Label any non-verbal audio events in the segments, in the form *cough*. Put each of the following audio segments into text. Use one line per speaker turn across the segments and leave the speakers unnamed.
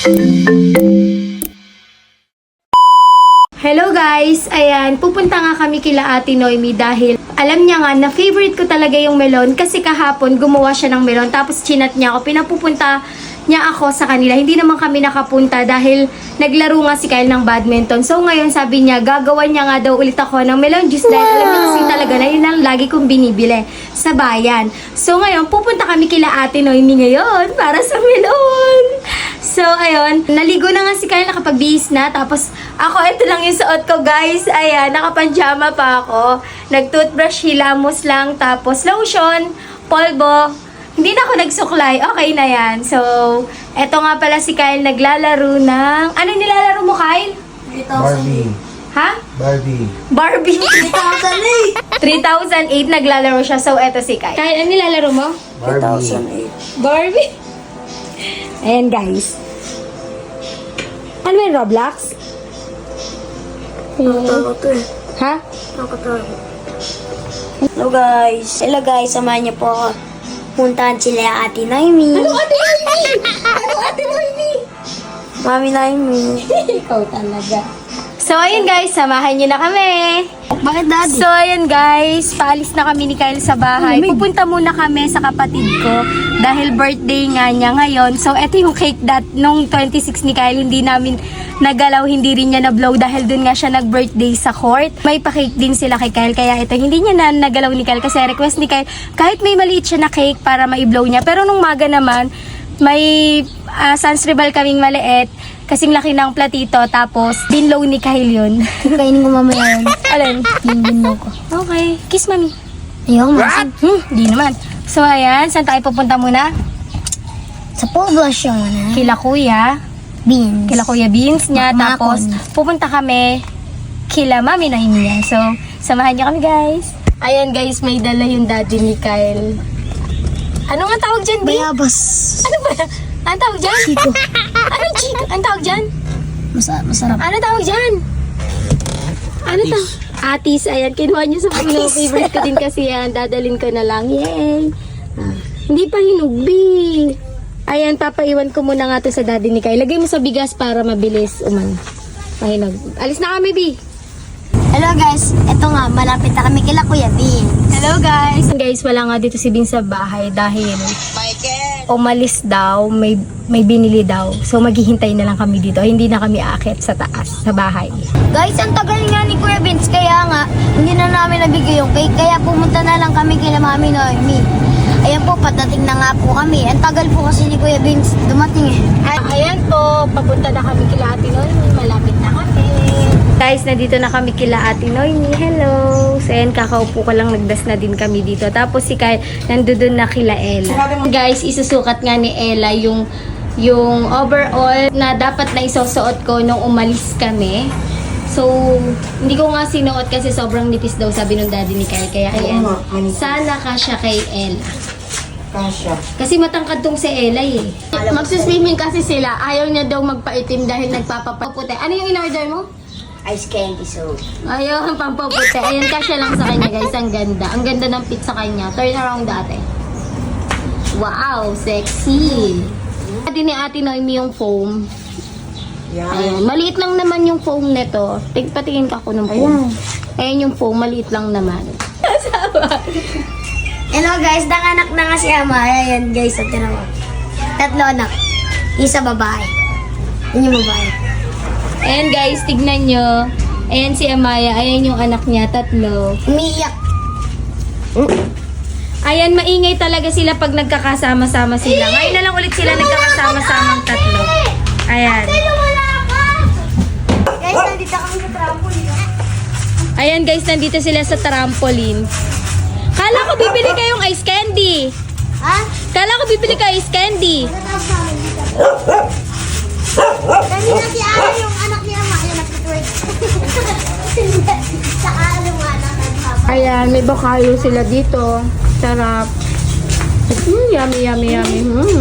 Hello guys! Ayan, pupunta nga kami kila Ate Noemi dahil alam niya nga na favorite ko talaga yung melon kasi kahapon gumawa siya ng melon tapos chinat niya ako. Pinapupunta niya ako sa kanila. Hindi naman kami nakapunta dahil naglaro nga si Kyle ng badminton. So ngayon sabi niya gagawan niya nga daw ulit ako ng melon juice dahil alam niya kasi talaga na yun ang lagi kong binibili sa bayan. So ngayon pupunta kami kila Ate Noemi ngayon para sa melon. So, ayun, naligo na nga si Kyle, nakapagbihis na. Tapos, ako, ito lang yung suot ko, guys. Ayan, nakapanjama pa ako. Nag-toothbrush, hilamos lang. Tapos, lotion, polvo. Hindi na ako nagsuklay. Okay na yan. So, eto nga pala si Kyle naglalaro ng... Ano nilalaro mo, Kyle?
Barbie.
Ha?
Barbie.
Barbie. 3008. 3008 naglalaro siya. So, eto si Kyle. Kyle, ano nilalaro mo?
Barbie.
Barbie. Ayan, guys. Ano ba yung Roblox? Ha?
Hello guys. Hello guys, samahan niyo po ako. Puntahan sila Ate Naimi.
Ano ate Noemi? Ano ate Noemi?
Mami Naimi. *laughs*
Ikaw talaga. So, ayun guys, samahan niyo na kami.
Bakit daddy?
So, ayun guys, paalis na kami ni Kyle sa bahay. Pupunta muna kami sa kapatid ko dahil birthday nga niya ngayon. So, eto yung cake that nung 26 ni Kyle, hindi namin nagalaw, hindi rin niya na-blow dahil dun nga siya nag-birthday sa court. May pa-cake din sila kay Kyle, kaya ito, hindi niya na nagalaw ni Kyle kasi request ni Kyle, kahit may maliit siya na cake para ma-blow niya. Pero nung maga naman, may uh, sans rebel kaming maliit, kasing laki ng platito, tapos dinlow ni Kyle yun. *laughs*
Kainin ko mamaya yun.
Alin?
Yung ginno ko.
Okay. Kiss, mami.
Ayoko masin.
Hmm, di naman. So, ayan. Saan tayo pupunta muna?
Sa poblasyon na.
Kila kuya.
Beans.
Kila kuya Beans niya.
Makmakon.
Tapos, pupunta kami kila mami na niya. So, samahan niyo kami, guys. Ayan, guys. May dala yung daddy ni Kyle. Ano nga tawag dyan, Bi?
Bayabas.
Ano ba? Ano tawag dyan?
Chico. *laughs*
Ano, Chico? Ano tawag dyan?
Masa masarap.
Ano tawag dyan? Ano to? Atis. Ayan, kinuha niyo sa puno. Favorite ko din kasi yan. Dadalin ko na lang. Yay! Ah, hindi pa hinugbi. Ayan, papaiwan ko muna nga to sa daddy ni Kay. Lagay mo sa bigas para mabilis uman. Mahinog. Alis na kami, Bi.
Hello guys. Ito nga, malapit na kami kila Kuya Beans.
Hello, guys. Guys, wala nga dito si Bin sa bahay dahil umalis daw, may may binili daw. So, maghihintay na lang kami dito. Hindi na kami aakit sa taas, sa bahay.
Guys, ang tagal nga ni Kuya Beans. Kaya nga, hindi na namin nabigay yung cake. Kaya pumunta na lang kami kila Mami Noemi. Ayan po, patating na nga po kami. Ang tagal po kasi ni Kuya Beans dumating eh.
Ay, ayan po, papunta na kami kila Ate Noemi. Malapit na kami. Guys, nandito na kami kila Ate Noemi. Hello! So, ayan, kakaupo ko lang, nagdas na din kami dito. Tapos si Kyle, nandoon na kila Ella. Guys, isusukat nga ni Ella yung yung overall na dapat na isusuot ko nung umalis kami. So, hindi ko nga sinuot kasi sobrang nipis daw sabi ng daddy ni Kyle. Kaya ayan, sana kasya kay Ella.
Kasha.
Kasi matangkad tong si Ella eh. Magsiswimming kasi sila. Ayaw niya daw magpaitim dahil nagpapaputi. Ano yung in-order mo?
Ice candy so.
Ayaw ang pampaputi. Ayan, kasya lang sa kanya guys. Ang ganda. Ang ganda ng fit sa kanya. Turn around dati. Wow, sexy. Ate ni Ate Noemi yung foam.
Yan.
Ayan, maliit lang naman yung foam nito. Tig patingin ka ko ng foam. Ayan yung foam, maliit lang naman.
Hello guys, nanganak na nga si Ama. Ayan guys, at tira mo. Tatlo anak. Isa babae. Yun yung babae.
Ayan guys, tignan nyo. Ayan si Amaya. Ayan yung anak niya, tatlo.
Umiiyak.
Ayan, maingay talaga sila pag nagkakasama-sama sila. Ngayon na lang ulit sila nagkakasama-samang tatlo. Ayan.
Guys, nandito kami sa trampoline.
Ayan guys, nandito sila sa trampoline. Kala ko bibili kayong ice candy.
Ha?
Kala ko bibili kayo ice candy.
Natapos namin dito. Kanina si Ara yung anak ni Ama. Yung nag-twerk. Saka ano yung anak ng papa.
Ayan, may bakayo sila dito. Sarap. Mm, yummy, yummy, yummy. Mm.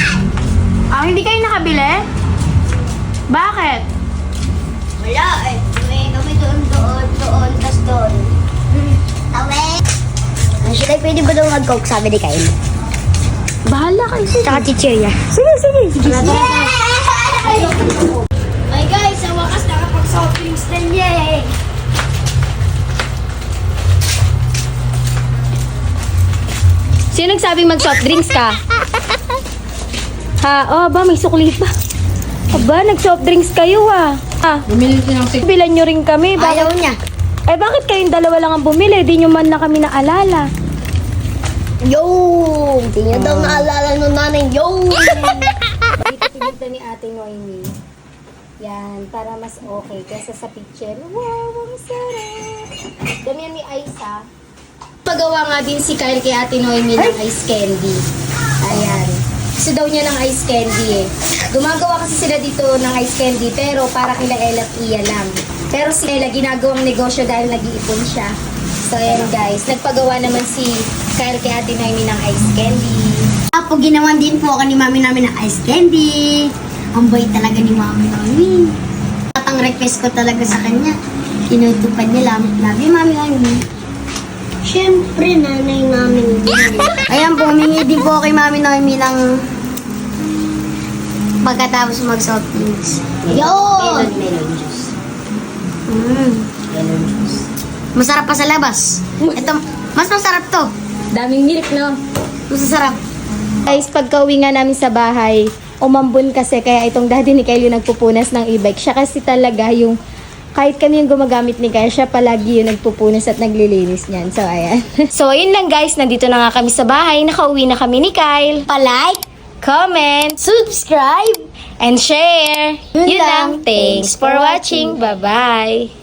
Ah, hindi kayo nakabili? Bakit?
Wala eh. May kami doon, doon, doon, tas doon. Awe. Ang siya pwede ba daw mag-coke sabi ni Kain?
Bahala kayo.
Tsaka chichirya.
Sige, sige. sige.
Yeah! Ay guys, sa wakas nakapag-soft drinks na niya
Sino nagsabing mag-soft drinks ka? Ha? Oh, ba, may sukli pa. Aba, nag-soft drinks kayo ah. Ah,
Bumili din ng
bilan nyo rin kami. Bakit?
Ayaw niya.
Eh, bakit kayong dalawa lang ang bumili? Di nyo man na kami naalala.
Yo! Hindi niya daw naalala nung nanay. Yo!
Dito pinunta ni Ate Noemi. Yan, para mas okay kaysa sa picture. Wow, ang sarap. Ganyan ni Aisa. Pagawa nga din si Kyle kay Ate Noemi ng ice candy. Ayan. Gusto daw niya ng ice candy eh. Gumagawa kasi sila dito ng ice candy pero para kila Ella at Iya lang. Pero si Ella ginagawang negosyo dahil nag-iipon siya. So ayan guys, nagpagawa naman si Kyle kay Ate Noemi ng ice candy.
Apo, ginawan din po ako ni mami namin ng ice candy. Ang bait talaga ni mami namin. At ang request ko talaga sa kanya, tinutupad niya lang. Love you, mami namin. Siyempre, nanay namin. *laughs* Ayan po, humingi din po kay mami namin ng pagkatapos mag-soft drinks. Yun!
melon juice.
Mm.
Melon juice.
Masarap pa sa labas. Ito, mas masarap to.
Daming milk, no?
Mas masarap.
Guys, pagka uwi nga namin sa bahay, umambun kasi kaya itong daddy ni Kyle yung nagpupunas ng e-bike. Siya kasi talaga yung kahit kami yung gumagamit ni Kyle, siya palagi yung nagpupunas at naglilinis niyan. So, ayan. *laughs* so, ayun lang guys. Nandito na nga kami sa bahay. Nakauwi na kami ni Kyle.
Pa-like,
Comment,
subscribe,
and share.
Yun
Yun
lang.
lang. Thanks for watching. Bye-bye.